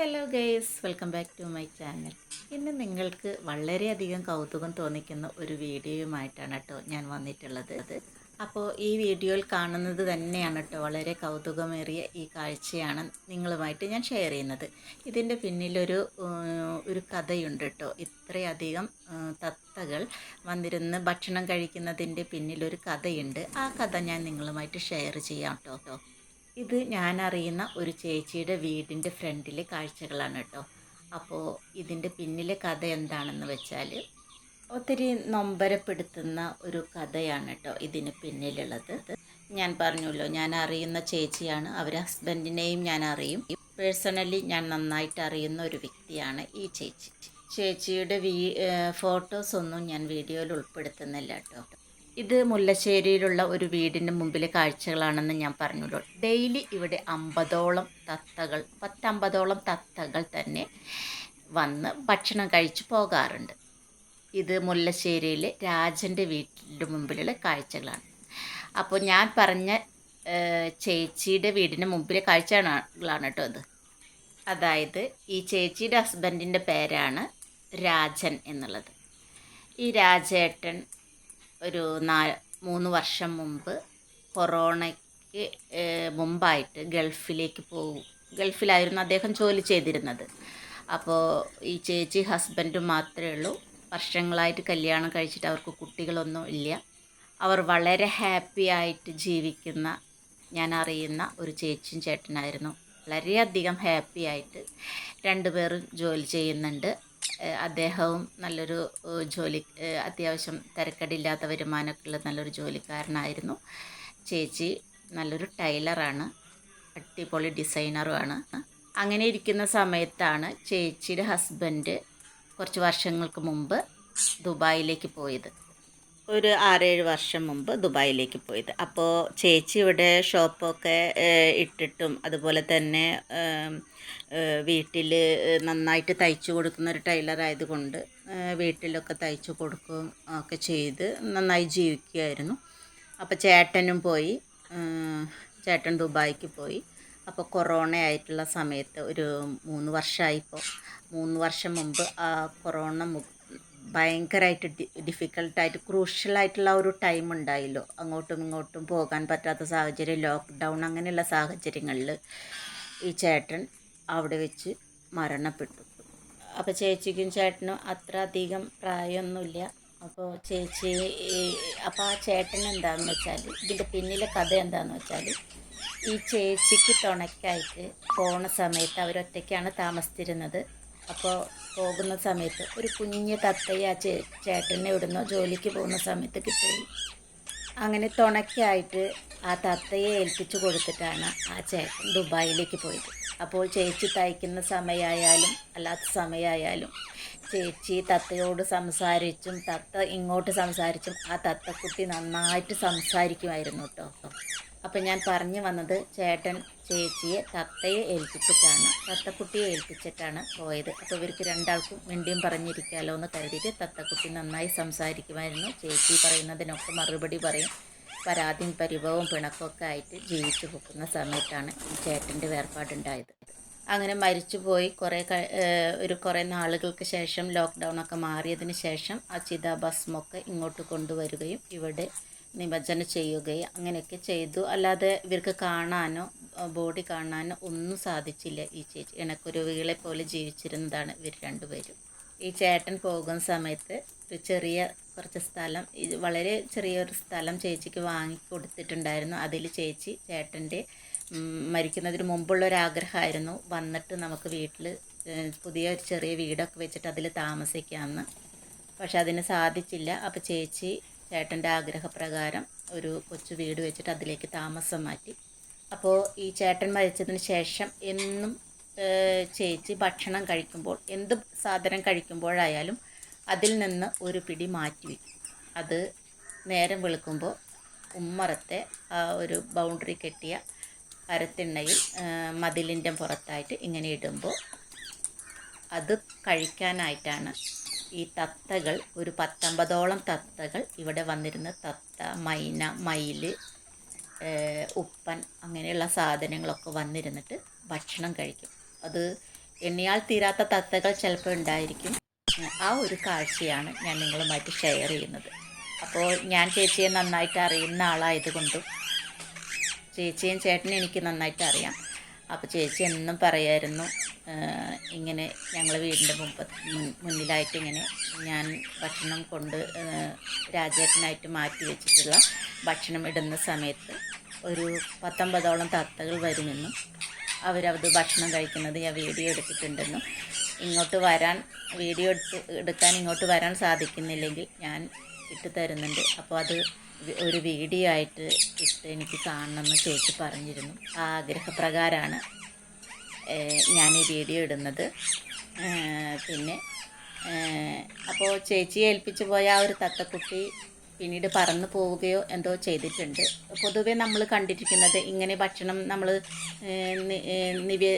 Hello guys welcome back to my channel. ഇന്ന് നിങ്ങൾക്ക് വളരെയധികം കൗതുകം തോന്നിക്കുന്ന ഒരു വീഡിയോയുമായിട്ടാണ് കേട്ടോ ഞാൻ വന്നിട്ടുള്ളത്. അത് അപ്പോൾ ഈ വീഡിയോയിൽ കാണുന്നത് തന്നെയാണ് കേട്ടോ വളരെ കൗതുകമേറിയ ഈ കാഴ്ചയാണ് നിങ്ങളുമായിട്ട് ഞാൻ ഷെയർ ചെയ്യുന്നത്. ഇതിന്റെ പിന്നിലൊരു ഒരു കഥയുണ്ട് കേട്ടോ. ഇത്രയധികം തത്തകൾ വന്നിരുന്ന് ഭക്ഷണം കഴിക്കുന്നതിന്റെ പിന്നിലൊരു കഥയുണ്ട്. ആ കഥ ഞാൻ നിങ്ങളുമായിട്ട് ഷെയർ ചെയ്യാം കേട്ടോ. ഇത് ഞാൻ അറിയുന്ന ഒരു ചേച്ചിയുടെ വീടിന്റെ ഫ്രണ്ടിലെ കാഴ്ചകളാണ് കേട്ടോ. അപ്പോൾ ഇതിന്റെ പിന്നിലെ കഥ എന്താണെന്ന് വെച്ചാൽ ഒത്തിരി നൊമ്പരപ്പെടുത്തുന്ന ഒരു കഥയാണ് കേട്ടോ ഇതിന് പിന്നിലുള്ളത്. ഞാൻ പറഞ്ഞല്ലോ ഞാൻ അറിയുന്ന ചേച്ചിയാണ്. അവർ ഹസ്ബൻഡിനെയും ഞാൻ അറിയും. പേഴ്സണലി ഞാൻ നന്നായിട്ട് അറിയുന്ന ഒരു വ്യക്തിയാണ് ഈ ചേച്ചി. ചേച്ചിയുടെ വീ ഫോട്ടോസൊന്നും ഞാൻ വീഡിയോയിൽ ഉൾപ്പെടുത്തുന്നില്ല കേട്ടോ. ഇത് മുല്ലശ്ശേരിയിലുള്ള ഒരു വീടിന്റെ മുമ്പിലെ കാഴ്ചകളാണെന്ന് ഞാൻ പറഞ്ഞല്ലോ. ഡെയിലി ഇവിടെ അമ്പതോളം തത്തകൾ പത്തമ്പതോളം തത്തകൾ തന്നെ വന്ന് ഭക്ഷണം കഴിച്ചു പോകാറുണ്ട്. ഇത് മുല്ലശ്ശേരിയിലെ രാജന്റെ വീട്ടിന്റെ മുമ്പിലുള്ള കാഴ്ചകളാണ്. അപ്പോൾ ഞാൻ പറഞ്ഞ ചേച്ചിയുടെ വീടിന് മുമ്പിലെ കാഴ്ചകളാണ് കേട്ടോ അത് അതായത് ഈ ചേച്ചിയുടെ ഹസ്ബൻഡിന്റെ പേരാണ് രാജൻ എന്നുള്ളത്. ഈ രാജേട്ടൻ ഒരു നാ മൂന്ന് വർഷം മുമ്പ് കൊറോണയ്ക്ക് മുമ്പായിട്ട് ഗൾഫിലേക്ക് പോകും ഗൾഫിലായിരുന്നു അദ്ദേഹം ജോലി ചെയ്തിരുന്നത്. അപ്പോൾ ഈ ചേച്ചി ഹസ്ബൻഡ് മാത്രമേ ഉള്ളൂ. വർഷങ്ങളായിട്ട് കല്യാണം കഴിച്ചിട്ട് അവർക്ക് കുട്ടികളൊന്നും ഇല്ല. അവർ വളരെ ഹാപ്പി ആയിട്ട് ജീവിക്കുന്ന ഞാൻ അറിയുന്ന ഒരു ചേച്ചിയും ചേട്ടനായിരുന്നു. വളരെയധികം ഹാപ്പി ആയിട്ട് രണ്ടുപേരും ജോലി ചെയ്യുന്നുണ്ട്. അദ്ദേഹവും നല്ലൊരു ജോലി അത്യാവശ്യം തിരക്കടില്ലാത്ത വരുമാനമൊക്കെ ഉള്ള നല്ലൊരു ജോലിക്കാരനായിരുന്നു. ചേച്ചി നല്ലൊരു ടൈലറാണ് അടിപൊളി ഡിസൈനറുമാണ്. അങ്ങനെ ഇരിക്കുന്ന സമയത്താണ് ചേച്ചിയുടെ ഹസ്ബൻഡ് കുറച്ച് വർഷങ്ങൾക്ക് മുമ്പ് ദുബായിലേക്ക് പോയത്. ഒരു ആറേഴ് വർഷം മുമ്പ് ദുബായിലേക്ക് പോയത്. അപ്പോൾ ചേച്ചി ഇവിടെ ഷോപ്പൊക്കെ ഇട്ടിട്ടും അതുപോലെ തന്നെ വീട്ടിൽ നന്നായിട്ട് തയ്ച്ചു കൊടുക്കുന്ന ഒരു ടൈലർ ആയതുകൊണ്ട് വീട്ടിലൊക്കെ തയ്ച്ചു കൊടുക്കും ഒക്കെ ചെയ്ത് നന്നായി ജീവിക്കുകയായിരുന്നു. അപ്പോൾ ചേട്ടനും പോയി ചേട്ടൻ ദുബായിക്ക് പോയി. അപ്പോൾ കൊറോണ ആയിട്ടുള്ള സമയത്ത് ഒരു മൂന്ന് വർഷമായിപ്പോൾ മൂന്ന് വർഷം മുമ്പ് ആ കൊറോണ മു ഭയങ്കരമായിട്ട് ഡിഫിക്കൽട്ടായിട്ട് ക്രൂഷ്യലായിട്ടുള്ള ഒരു ടൈം ഉണ്ടായല്ലോ. അങ്ങോട്ടും ഇങ്ങോട്ടും പോകാൻ പറ്റാത്ത സാഹചര്യം ലോക്ക്ഡൗൺ അങ്ങനെയുള്ള സാഹചര്യങ്ങളിൽ ഈ ചേട്ടൻ അവിടെ വെച്ച് മരണപ്പെട്ടു. അപ്പോൾ ചേച്ചിക്കും ചേട്ടനും അത്ര അധികം പ്രായമൊന്നുമില്ല. അപ്പോൾ ചേച്ചി അപ്പോൾ ആ ചേട്ടൻ എന്താണെന്ന് വെച്ചാൽ ഇതിന്റെ പിന്നിലെ കഥ എന്താണെന്ന് വെച്ചാൽ ഈ ചേച്ചിക്ക് തുണയ്ക്കായിട്ട് പോണ സമയത്ത് അവരൊറ്റയ്ക്കാണ് താമസിച്ചിരുന്നത്. അപ്പോൾ പോകുന്ന സമയത്ത് ഒരു കുഞ്ഞ് തത്തയെ ആ ചേ ചേട്ടനെ ഇവിടുന്ന് ജോലിക്ക് പോകുന്ന സമയത്ത് കിട്ടി. അങ്ങനെ തുണയ്ക്കായിട്ട് ആ തത്തയെ ഏൽപ്പിച്ചു കൊടുത്തിട്ടാണ് ആ ചേട്ടൻ ദുബായിലേക്ക് പോയത്. അപ്പോൾ ചേച്ചി തയ്ക്കുന്ന സമയമായാലും അല്ലാത്ത സമയമായാലും ചേച്ചി തത്തയോട് സംസാരിച്ചും തത്ത ഇങ്ങോട്ട് സംസാരിച്ചും ആ തത്തക്കുട്ടി നന്നായിട്ട് സംസാരിക്കുമായിരുന്നു കേട്ടോ. അപ്പം ഞാൻ പറഞ്ഞു വന്നത് ചേട്ടൻ ചേച്ചിയെ തത്തയെ ഏൽപ്പിച്ചിട്ടാണ് തത്തക്കുട്ടിയെ ഏൽപ്പിച്ചിട്ടാണ് പോയത്. അപ്പോൾ ഇവർക്ക് രണ്ടാൾക്കും മിണ്ടിയും പറഞ്ഞിരിക്കാമല്ലോ എന്ന് കരുതിയിട്ട് തത്തക്കുട്ടി നന്നായി സംസാരിക്കുമായിരുന്നു. ചേച്ചി പറയുന്നതിനൊക്കെ മറുപടി പറയും. പരാതിയും പരിഭവവും പിണക്കമൊക്കെ ആയിട്ട് ജീവിച്ചു പോകുന്ന സമയത്താണ് ഈ ചേട്ടന്റെ വേർപാടുണ്ടായത്. അങ്ങനെ മരിച്ചുപോയി കുറേ ഒരു കുറേ നാളുകൾക്ക് ശേഷം ലോക്ക്ഡൗൺ ഒക്കെ മാറിയതിന് ശേഷം ആ ചിതാഭസ്മൊക്കെ ഇങ്ങോട്ട് കൊണ്ടുവരികയും ഇവിടെ നിമജ്ജനം ചെയ്യുകയും അങ്ങനെയൊക്കെ ചെയ്തു. അല്ലാതെ ഇവർക്ക് കാണാനോ ബോഡി കാണാനോ ഒന്നും സാധിച്ചില്ല ഈ ചേച്ചി. എനക്കൊരു വീളെ പോലെ ജീവിച്ചിരുന്നതാണ് ഇവർ രണ്ടുപേരും. ഈ ചേട്ടൻ പോകുന്ന സമയത്ത് ഒരു ചെറിയ കുറച്ച് സ്ഥലം വളരെ ചെറിയൊരു സ്ഥലം ചേച്ചിക്ക് വാങ്ങി കൊടുത്തിട്ടുണ്ടായിരുന്നു അതിൽ ചേച്ചി ചേട്ടന്റെ മരിക്കുന്നതിന് മുമ്പുള്ള ഒരു ആഗ്രഹമായിരുന്നു വന്നിട്ട് നമുക്ക് വീട്ടിൽ പുതിയ ഒരു ചെറിയ വീടൊക്കെ വെച്ചിട്ട് അതിൽ താമസിക്കാമെന്ന്. പക്ഷെ അതിന് സാധിച്ചില്ല. അപ്പോൾ ചേച്ചി ചേട്ടന്റെ ആഗ്രഹപ്രകാരം ഒരു കൊച്ചു വീട് വെച്ചിട്ട് അതിലേക്ക് താമസം മാറ്റി. അപ്പോൾ ഈ ചേട്ടൻ മരിച്ചതിന് ശേഷം എന്നും ചേച്ചി ഭക്ഷണം കഴിക്കുമ്പോൾ എന്ത് സാധനം കഴിക്കുമ്പോഴായാലും അതിൽ നിന്ന് ഒരു പിടി മാറ്റി വയ്ക്കും അത് നേരം വെളുക്കുമ്പോൾ ഉമ്മറത്തെ ആ ഒരു ബൗണ്ടറി കെട്ടിയ പരത്തിണ്ണയിൽ മതിലിന്റെ പുറത്തായിട്ട് ഇങ്ങനെ ഇടുമ്പോൾ അത് കഴിക്കാനായിട്ടാണ് ഈ തത്തകൾ ഒരു പത്തൊമ്പതോളം തത്തകൾ ഇവിടെ വന്നിരുന്ന തത്ത മൈന മയിൽ ഉപ്പൻ അങ്ങനെയുള്ള സാധനങ്ങളൊക്കെ വന്നിരുന്നിട്ട് ഭക്ഷണം കഴിക്കും. അത് എണ്ണിയാൽ തീരാത്ത തത്തകൾ ചിലപ്പോൾ ഉണ്ടായിരിക്കും. ആ ഒരു കാഴ്ചയാണ് ഞാൻ നിങ്ങളുമായിട്ട് ഷെയർ ചെയ്യുന്നത്. അപ്പോൾ ഞാൻ ചേച്ചിയെ നന്നായിട്ട് അറിയുന്ന ആളായതുകൊണ്ടും ചേച്ചിയും ചേട്ടനും എനിക്ക് നന്നായിട്ട് അറിയാം. അപ്പോൾ ചേച്ചി എന്നും പറയായിരുന്നു ഇങ്ങനെ ഞങ്ങൾ വീടിന്റെ മുമ്പ് മുന്നിലായിട്ട് ഇങ്ങനെ ഞാൻ ഭക്ഷണം കൊണ്ട് രാജേട്ടനായിട്ട് മാറ്റി വെച്ചിട്ടുള്ള ഭക്ഷണം ഇടുന്ന സമയത്ത് ഒരു പത്തൊമ്പതോളം തത്തകൾ വരുമെന്നും അവരത് ഭക്ഷണം കഴിക്കുന്നത് ഞാൻ വീഡിയോ എടുത്തിട്ടുണ്ടെന്നും ഇങ്ങോട്ട് വരാൻ വീഡിയോ എടുത്ത് എടുക്കാൻ ഇങ്ങോട്ട് വരാൻ സാധിക്കുന്നില്ലെങ്കിൽ ഞാൻ ഇട്ട് തരുന്നുണ്ട്. അപ്പോൾ അത് ഒരു വീഡിയോ ആയിട്ട് ഇട്ട് എനിക്ക് കാണണമെന്ന് ചേച്ചി പറഞ്ഞിരുന്നു. ആ ആഗ്രഹപ്രകാരമാണ് ഞാൻ ഈ വീഡിയോ ഇടുന്നത്. പിന്നെ അപ്പോൾ ചേച്ചിയെ ഏൽപ്പിച്ചു പോയ ആ ഒരു തത്തക്കുട്ടി പിന്നീട് പറന്നു പോവുകയോ എന്തോ ചെയ്തിട്ടുണ്ട്. പൊതുവേ നമ്മൾ കണ്ടിരിക്കുന്നത് ഇങ്ങനെ ഭക്ഷണം നമ്മൾ നിവ്യ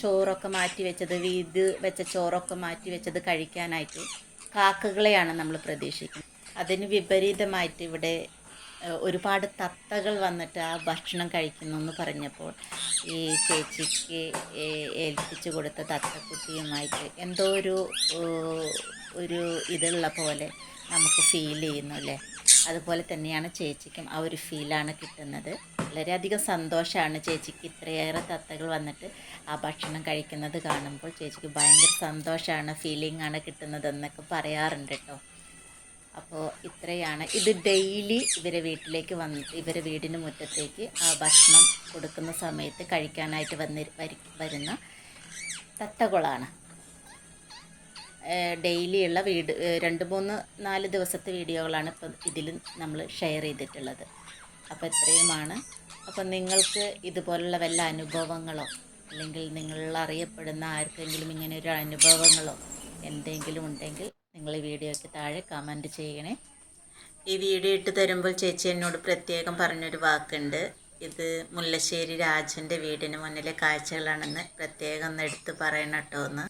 ചോറൊക്കെ മാറ്റി വെച്ചത് വീത് വെച്ച ചോറൊക്കെ മാറ്റി വെച്ചത് കഴിക്കാനായിട്ട് കാക്കകളെയാണ് നമ്മൾ പ്രതീക്ഷിക്കുന്നത്. അതിന് വിപരീതമായിട്ട് ഇവിടെ ഒരുപാട് തത്തകൾ വന്നിട്ട് ആ ഭക്ഷണം കഴിക്കുന്നു എന്ന് പറഞ്ഞപ്പോൾ ഈ ചേച്ചിക്ക് ഏൽപ്പിച്ചു കൊടുത്ത തത്തക്കുട്ടിയുമായിട്ട് എന്തോ ഒരു ഒരു ഇതുള്ള പോലെ നമുക്ക് ഫീൽ ചെയ്യുന്നു അല്ലേ? അതുപോലെ തന്നെയാണ് ചേച്ചിക്കും ആ ഒരു ഫീലാണ് കിട്ടുന്നത്. വളരെയധികം സന്തോഷമാണ് ചേച്ചിക്ക് ഇത്രയേറെ തത്തകൾ വന്നിട്ട് ആ ഭക്ഷണം കഴിക്കുന്നത് കാണുമ്പോൾ. ചേച്ചിക്ക് ഭയങ്കര സന്തോഷമാണ് ഫീലിംഗ് ആണ് കിട്ടുന്നതെന്നൊക്കെ പറയാറുണ്ട് കേട്ടോ. അപ്പോൾ ഇത്രയാണ്. ഇത് ഡെയിലി ഇവരെ വീട്ടിലേക്ക് വന്ന് ഇവരെ വീടിന് മുറ്റത്തേക്ക് ആ ഭക്ഷണം കൊടുക്കുന്ന സമയത്ത് കഴിക്കാനായിട്ട് വന്ന് വരി- വരുന്ന തത്തകളാണ് ഡെയിലി ഉള്ള വീട് രണ്ട് മൂന്ന് നാല് ദിവസത്തെ വീഡിയോകളാണ് ഇപ്പം ഇതിൽ നമ്മൾ ഷെയർ ചെയ്തിട്ടുള്ളത്. അപ്പോൾ ഇത്രയുമാണ്. അപ്പം നിങ്ങൾക്ക് ഇതുപോലുള്ള വല്ല അനുഭവങ്ങളോ അല്ലെങ്കിൽ നിങ്ങൾ അറിയപ്പെടുന്ന ആർക്കെങ്കിലും ഇങ്ങനെ ഒരു അനുഭവങ്ങളോ എന്തെങ്കിലും ഉണ്ടെങ്കിൽ നിങ്ങൾ ഈ വീഡിയോയ്ക്ക് താഴെ കമന്റ് ചെയ്യണേ. ഈ വീഡിയോ ഇട്ട് തരുമ്പോൾ ചേച്ചി എന്നോട് പ്രത്യേകം പറഞ്ഞൊരു വാക്കുണ്ട്. ഇത് മുല്ലശ്ശേരി രാജന്റെ വീടിന് മുന്നിലെ കാഴ്ചകളാണെന്ന് പ്രത്യേകം ഒന്ന് എടുത്ത് പറയണം കേട്ടോ എന്ന്